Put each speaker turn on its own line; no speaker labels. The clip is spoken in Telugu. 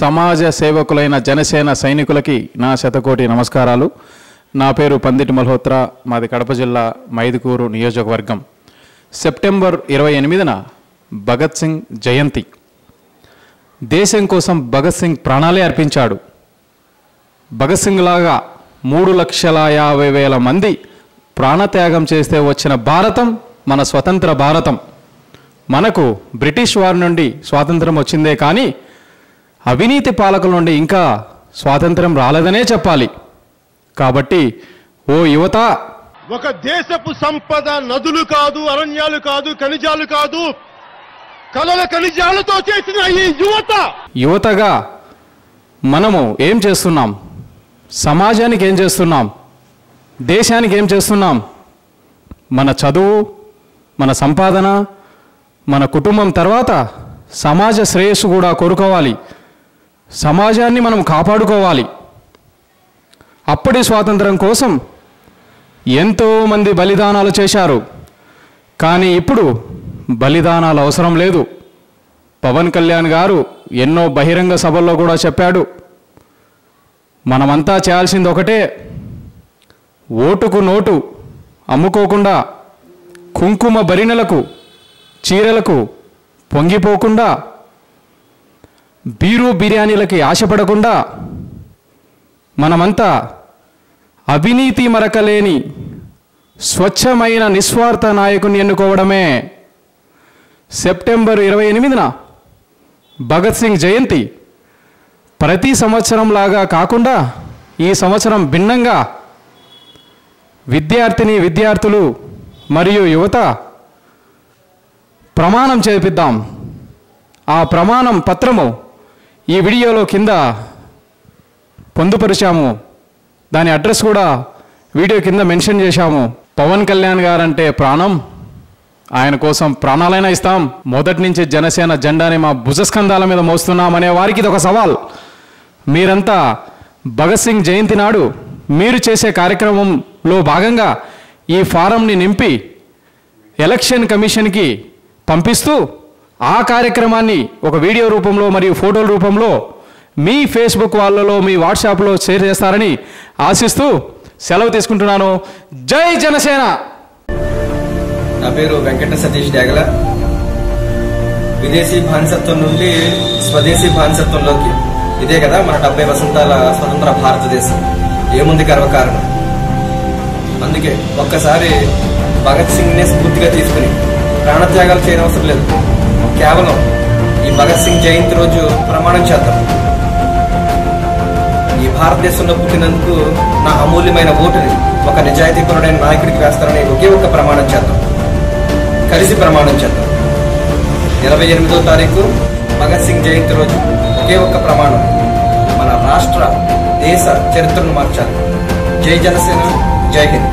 సమాజ సేవకులైన జనసేన సైనికులకి నా శతకోటి నమస్కారాలు. నా పేరు పందిటి మల్హోత్రా మాది కడప జిల్లా మైదుకూరు నియోజకవర్గం. సెప్టెంబర్ ఇరవై ఎనిమిదిన భగత్ సింగ్ జయంతి. దేశం కోసం భగత్ సింగ్ ప్రాణాలే అర్పించాడు. భగత్ సింగ్ లాగా మూడు లక్షల యాభై వేల మంది ప్రాణత్యాగం చేస్తే వచ్చిన భారతం మన స్వతంత్ర భారతం. మనకు బ్రిటిష్ వారి నుండి స్వాతంత్రం వచ్చిందే కానీ అవినీతి పాలకుల నుండి ఇంకా స్వాతంత్రం రాలేదనే చెప్పాలి. కాబట్టి ఓ యువత!
ఒక దేశపు సంపద నదులు కాదు అరణ్యాలు కాదు ఖనిజాలు కాదు కలల ఖనిజాలతో చేసిన ఈ యువత!
యువతగా మనము ఏం చేస్తున్నాం? సమాజానికి ఏం చేస్తున్నాం? దేశానికి ఏం చేస్తున్నాం? మన చదువు మన సంపాదన మన కుటుంబం తర్వాత సమాజ శ్రేయస్సు కూడా కోరుకోవాలి. సమాజాన్ని మనం కాపాడుకోవాలి. అప్పటి స్వాతంత్రం కోసం ఎంతోమంది బలిదానాలు చేశారు. కానీ ఇప్పుడు బలిదానాలు అవసరం లేదు. పవన్ కళ్యాణ్ గారు ఎన్నో బహిరంగ సభల్లో కూడా చెప్పాడు. మనమంతా చేయాల్సింది ఒకటే ఓటుకు నోటు అమ్ముకోకుండా కుంకుమ భరిణలకు చీరలకు పొంగిపోకుండా బీరు బిర్యానీలకి ఆశపడకుండా మనమంతా అవినీతి మరకలేని స్వచ్ఛమైన నిస్వార్థ నాయకుని ఎన్నుకోవడమే సెప్టెంబర్ ఇరవై ఎనిమిదిన భగత్ సింగ్ జయంతి. ప్రతి సంవత్సరం లాగా కాకుండా ఈ సంవత్సరం భిన్నంగా విద్యార్థిని విద్యార్థులు మరియు యువత ప్రమాణం చేపిద్దాం. ఆ ప్రమాణం పత్రము ఈ వీడియోలో కింద పొందుపరిచాము. దాని అడ్రస్ కూడా వీడియో కింద మెన్షన్ చేశాము. పవన్ కళ్యాణ్ గారంటే ప్రాణం. ఆయన కోసం ప్రాణాలైనా ఇస్తాం. మొదటి నుంచి జనసేన జెండాని మా భుజస్కంధాల మీద మోస్తున్నామనే వారికి ఇది ఒక సవాల్. మీరంతా భగత్ సింగ్ జయంతి నాడు మీరు చేసే కార్యక్రమంలో భాగంగా ఈ ఫారంని నింపి ఎలక్షన్ కమిషన్కి పంపిస్తూ ఆ కార్యక్రమాన్ని ఒక వీడియో రూపంలో మరియు ఫోటోల రూపంలో మీ ఫేస్బుక్ వాళ్ళలో మీ వాట్సాప్లో షేర్ చేస్తారని ఆశిస్తూ సెలవు తీసుకుంటున్నాను. జై జనసేన!
నా పేరు వెంకట సతీష్ డేగల విదేశీ బానిసత్వం నుండి స్వదేశీ బానిసత్వంలోకి. ఇదే కదా మన డెబ్బై వసంతాల స్వతంత్ర భారతదేశం. ఏముంది గర్వకారణం? అందుకే ఒక్కసారి భగత్ సింగ్ నే స్ఫూర్తిగా తీసుకుని ప్రాణత్యాగాలు చేయనవసరం లేదు. కేవలం ఈ భగత్ సింగ్ జయంతి రోజు ప్రమాణం చేద్దాం. ఈ భారతదేశంలో పుట్టినందుకు నా అమూల్యమైన ఓటుని ఒక నిజాయితీపరుడైన నాయకుడికి వేస్తారని ఒకే ఒక్క ప్రమాణం చేద్దాం. కలిసి ప్రమాణం చేద్దాం. ఇరవై ఎనిమిదో తారీఖు భగత్ సింగ్ జయంతి రోజు ఒకే ఒక్క ప్రమాణం. మన రాష్ట్ర దేశ చరిత్రను మార్చాలి. జై జనసేన జై హింద్.